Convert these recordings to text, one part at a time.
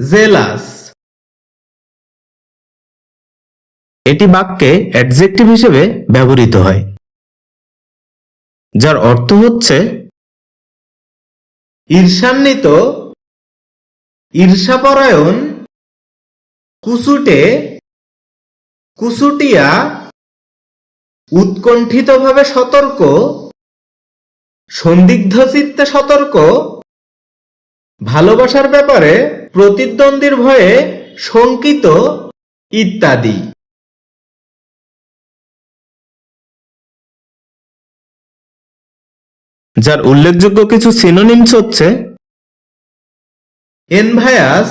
Jealous এটি বাক্যে adjective হিসেবে ব্যবহৃত হয়, যার অর্থ হচ্ছে ঈর্ষান্বিত, ঈর্ষাপরায়ণ, কুসুটে, কুসুটিয়া, উৎকণ্ঠিতভাবে সতর্ক সন্দিগ্ধ চিত্তে সতর্ক ভালোবাসার ব্যাপারে প্রতিদ্বন্দ্বীর ভয়ে শঙ্কিত ইত্যাদি। যার উল্লেখযোগ্য কিছু সিনোনিমস হচ্ছে এনভায়াস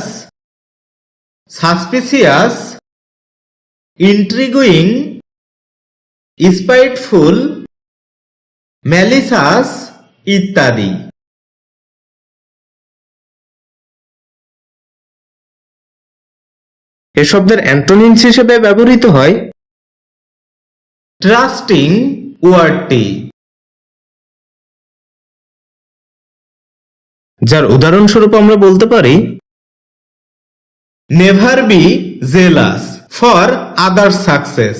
সাসপিসিয়াস ইন্ট্রিগুইং স্পাইটফুল ম্যালিসাস ইত্যাদি। এ শব্দের অ্যান্টোনিমস হিসেবে ব্যবহৃত হয় ট্রাস্টিং ওয়ার্ডটি যার উদাহরণস্বরূপ আমরা বলতে পারি never be jealous for other success